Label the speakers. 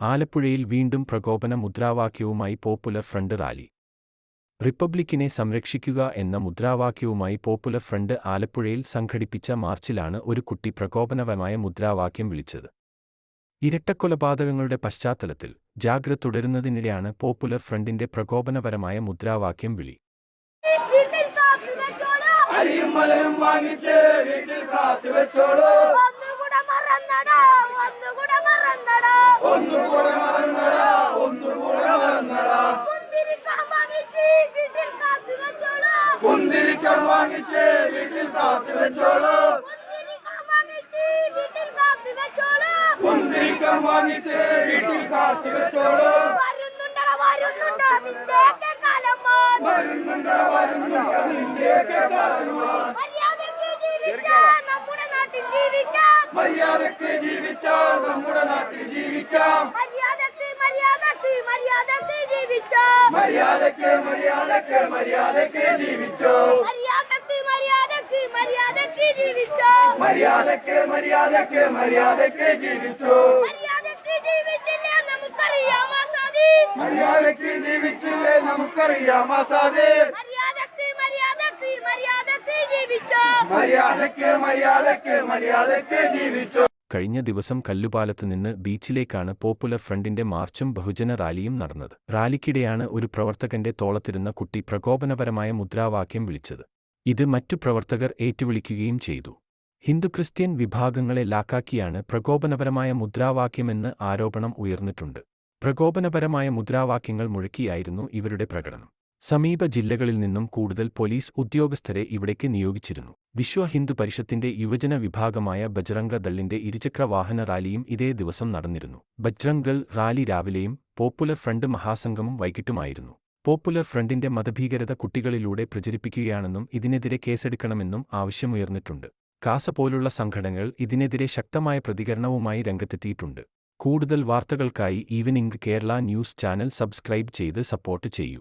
Speaker 1: ആലപ്പുഴയിൽ വീണ്ടും പ്രകോപന മുദ്രാവാക്യവുമായി പോപ്പുലർ ഫ്രണ്ട് റാലി. റിപ്പബ്ലിക്കിനെ സംരക്ഷിക്കുക എന്ന മുദ്രാവാക്യവുമായി പോപ്പുലർ ഫ്രണ്ട് ആലപ്പുഴയിൽ സംഘടിപ്പിച്ച മാർച്ചിലാണ് ഒരു കുട്ടി പ്രകോപനപരമായ മുദ്രാവാക്യം വിളിച്ചത്. ഇരട്ടക്കൊലപാതകങ്ങളുടെ പശ്ചാത്തലത്തിൽ ജാഗ്രത തുടരുന്നതിനിടെയാണ് പോപ്പുലർ ഫ്രണ്ടിന്റെ പ്രകോപനപരമായ മുദ്രാവാക്യം വിളി.
Speaker 2: വീട്ടിൽ കാത്തു വെച്ചോളൂ
Speaker 3: അരിയും മലരും വാങ്ങിച്ച് വീട്ടിൽ കാത്തു വെച്ചോളൂ.
Speaker 2: ഒന്നുകൂടെ മറന്നടാ ഒന്നുകൂടെ മറന്നടാ.
Speaker 3: ഒന്നുകൂടെ മറന്നടാ ഒന്നുകൂടെ മറന്നടാ. കുന്തിരിക്കം വാങ്ങിച്ച് വീട്ടിൽ കാത്തു വെച്ചോളൂ. കുന്തിരിക്കം വാങ്ങിച്ച് വീട്ടിൽ കാത്തു വെച്ചോളൂ.
Speaker 2: വരുന്നുണ്ടോ വരുന്നുണ്ടോ നിന്റെയൊക്കെ
Speaker 3: കാലമാ.
Speaker 2: നമ്മുടെ നാട്ടിൽ ജീവിക്കാം
Speaker 3: മര്യാദയ്ക്ക് ജീവിച്ചാൽ നമ്മുടെ നാട്ടിൽ ജീവിക്കാം.
Speaker 2: മര്യാദയ്ക്ക് മര്യാദയ്ക്ക് മര്യാദയ്ക്ക് ജീവിച്ചോ.
Speaker 3: മര്യാദയ്ക്ക് മര്യാദയ്ക്ക് മര്യാദയ്ക്ക് ജീവിച്ചോ.
Speaker 2: മര്യാദയ്ക്ക് മര്യാദയ്ക്ക് മര്യാദയ്ക്ക് ജീവിച്ചോ.
Speaker 3: മര്യാദയ്ക്ക് മര്യാദയ്ക്ക് മര്യാദയ്ക്ക് ജീവിച്ചോ.
Speaker 2: മര്യാദയ്ക്ക് ജീവിച്ചില്ലേ നമുക്കറിയാം ആസാദി.
Speaker 3: മര്യാദയ്ക്ക് ജീവിച്ചില്ലേ നമുക്കറിയാം ആസാദേ
Speaker 2: മര്യാദയ്ക്ക് മര്യാദയ്ക്ക് മര്യാദയ്ക്ക് ജീവിച്ചോ
Speaker 1: കഴിഞ്ഞ ദിവസം കല്ലുപാലത്ത് നിന്ന് ബീച്ചിലേക്കാണ് പോപ്പുലർ ഫ്രണ്ടിന്റെ മാർച്ചും ബഹുജന റാലിയും നടന്നത്. റാലിക്കിടെയാണ് ഒരു പ്രവർത്തകന്റെ തോളത്തിരുന്ന കുട്ടി പ്രകോപനപരമായ മുദ്രാവാക്യം വിളിച്ചത്. ഇത് മറ്റു പ്രവർത്തകർ ഏറ്റുവിളിക്കുകയും ചെയ്തു. ഹിന്ദു ക്രിസ്ത്യൻ വിഭാഗങ്ങളെ ലാക്കാക്കിയാണ് പ്രകോപനപരമായ മുദ്രാവാക്യമെന്ന് ആരോപണം ഉയർന്നിട്ടുണ്ട്. പ്രകോപനപരമായ മുദ്രാവാക്യങ്ങൾ മുഴക്കിയായിരുന്നു ഇവരുടെ പ്രകടനം. സമീപ ജില്ലകളിൽ നിന്നും കൂടുതൽ പോലീസ് ഉദ്യോഗസ്ഥരെ ഇവിടേക്ക് നിയോഗിച്ചിരുന്നു. വിശ്വ ഹിന്ദു പരിഷത്തിന്റെ യുവജന വിഭാഗമായ ബജ്രംഗ ദളിന്റെ ഇരുചക്ര വാഹന റാലിയും ഇതേ ദിവസം നടന്നിരുന്നു. ബജ്രംഗൽ റാലി രാവിലെയും പോപ്പുലർ ഫ്രണ്ട് മഹാസംഗമം വൈകിട്ടുമായിരുന്നു. പോപ്പുലർ ഫ്രണ്ടിന്റെ മതഭീകരത കുട്ടികളിലൂടെ പ്രചരിപ്പിക്കുകയാണെന്നും ഇതിനെതിരെ കേസെടുക്കണമെന്നും ആവശ്യമുയർന്നിട്ടുണ്ട്. കാസ പോലുള്ള സംഘടനകൾ ഇതിനെതിരെ ശക്തമായ പ്രതികരണവുമായി രംഗത്തെത്തിയിട്ടുണ്ട്. കൂടുതൽ വാർത്തകൾക്കായി evening Kerala news channel subscribe ചെയ്ത് സപ്പോർട്ട് ചെയ്യൂ.